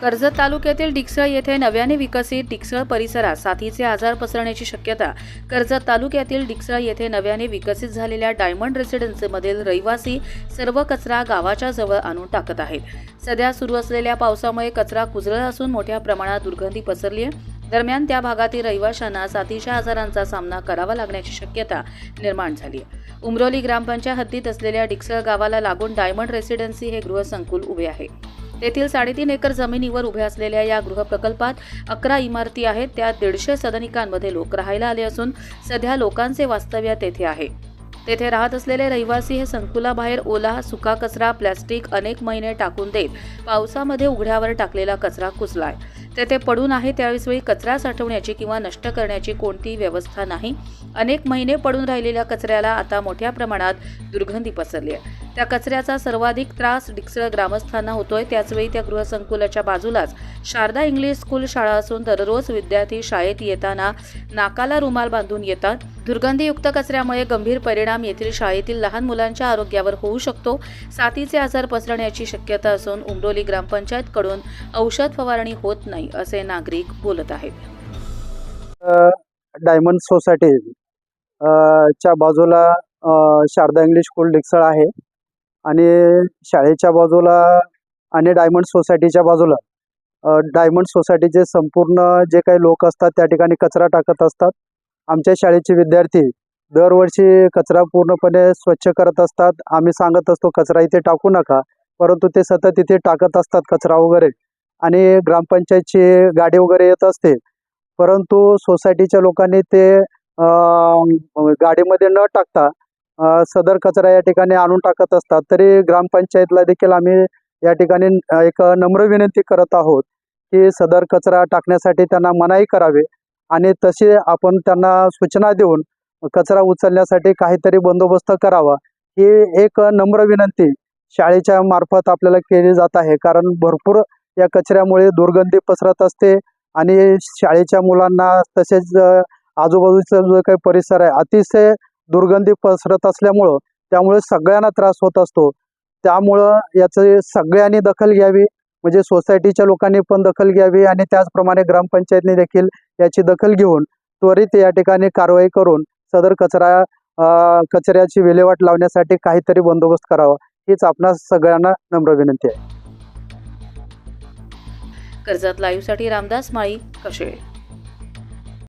कर्जत तालुक्यातील डिकसळ येथे नव्याने विकसित डिकसळ परिसरात साथीचे आजार पसरण्याची शक्यता कर्जत तालुक्यातील डिकसळ येथे नव्याने विकसित झालेल्या डायमंड रेसिडेन्सीमधील रहिवासी सर्व कचरा गावाच्या जवळ आणून टाकत आहेत. सध्या सुरू असलेल्या पावसामुळे कचरा कुजळत असून मोठ्या प्रमाणात दुर्गंधी पसरली आहे. दरम्यान त्या भागातील रहिवाशांना साथीच्या आजारांचा सामना करावा लागण्याची शक्यता निर्माण झाली आहे. उमरोली ग्रामपंचायत हद्दीत असलेल्या डिकसळ गावाला लागून डायमंड रेसिडेन्सी हे गृहसंकुल उभे आहे. तेथील साडेतीन एकर जमिनीवर उभ्या असलेल्या या गृहप्रकल्पात अकरा इमारती आहेत. त्यात दीडशे सदनिकांमध्ये लोक राहायला आले असून सध्या लोकांचे वास्तव्य तेथे आहे. तेथे राहत असलेले रहिवासी हे संकुलाबाहेर ओला सुका कचरा प्लॅस्टिक अनेक महिने टाकून देत पावसामध्ये उघड्यावर टाकलेला कचरा कुचलाय तेथे पडून आहे त्यावेळी कचरा साठवण्याची किंवा नष्ट करण्याची कोणतीही व्यवस्था नाही. अनेक महिने पडून राहिलेल्या कचऱ्याला आता मोठ्या प्रमाणात दुर्गंधी पसरली आहे. त्या कचऱ्याचा सर्वाधिक त्रास डिक्सळ ग्रामस्थांना होतोय. त्याचवेळी त्या गृहसंकुलाच्या बाजूलाच शारदा इंग्लिश स्कूल शाळा असून दररोज विद्यार्थी शाळेत येताना नाकाला रुमाल बांधून येतात. दुर्गंधीयुक्त कचऱ्यामुळे गंभीर परिणाम येथील शाळेतील लहान मुलांच्या आरोग्यावर होऊ शकतो. साथीचे आजार पसरण्याची शक्यता असून उमडोली ग्रामपंचायतकडून औषध फवारणी होत नाही असे नागरिक बोलत आहेत. डायमंड सोसायटी च्या बाजूला शारदा इंग्लिश स्कूल डिक्सळ आहे. आणि शाळेच्या बाजूला आणि डायमंड सोसायटीच्या बाजूला डायमंड सोसायटीचे संपूर्ण जे काही लोक असतात त्या ठिकाणी कचरा टाकत असतात. आमच्या शाळेचे विद्यार्थी दरवर्षी कचरा पूर्णपणे स्वच्छ करत असतात. आम्ही सांगत असतो कचरा इथे टाकू नका. परंतु ते सतत इथे टाकत असतात कचरा वगैरे. आणि ग्रामपंचायतची गाडी वगैरे येत असते. परंतु सोसायटीच्या लोकांनी ते गाडीमध्ये न टाकता सदर कचरा या ठिकाणी आणून टाकत असतात. तरी ग्रामपंचायतला देखील आम्ही या ठिकाणी एक नम्र विनंती करत आहोत की सदर कचरा टाकण्यासाठी त्यांना मनाई करावी आणि तसे आपण त्यांना सूचना देऊन कचरा उचलण्यासाठी काहीतरी बंदोबस्त करावा. ही एक नम्र विनंती शाळेच्या मार्फत आपल्याला केली जात आहे. कारण भरपूर या कचऱ्यामुळे दुर्गंधी पसरत असते आणि शाळेच्या मुलांना तसेच आजूबाजूचा जो काही परिसर आहे अतिशय दुर्गंधी पसरत असल्यामुळं त्यामुळे सगळ्यांना त्रास होत असतो. त्यामुळं याचं सगळ्यांनी दखल घ्यावी म्हणजे सोसायटीच्या लोकांनी पण दखल घ्यावी आणि त्याचप्रमाणे ग्रामपंचायतने देखील याची दखल घेऊन त्वरित या ठिकाणी कारवाई करून सदर कचरा कचऱ्याची विल्हेवाट लावण्यासाठी काहीतरी बंदोबस्त करावा. हीच आपणा सगळ्यांना नम्र विनंती आहे. कर्जत लाईव्हसाठी रामदास माळी कशेळ.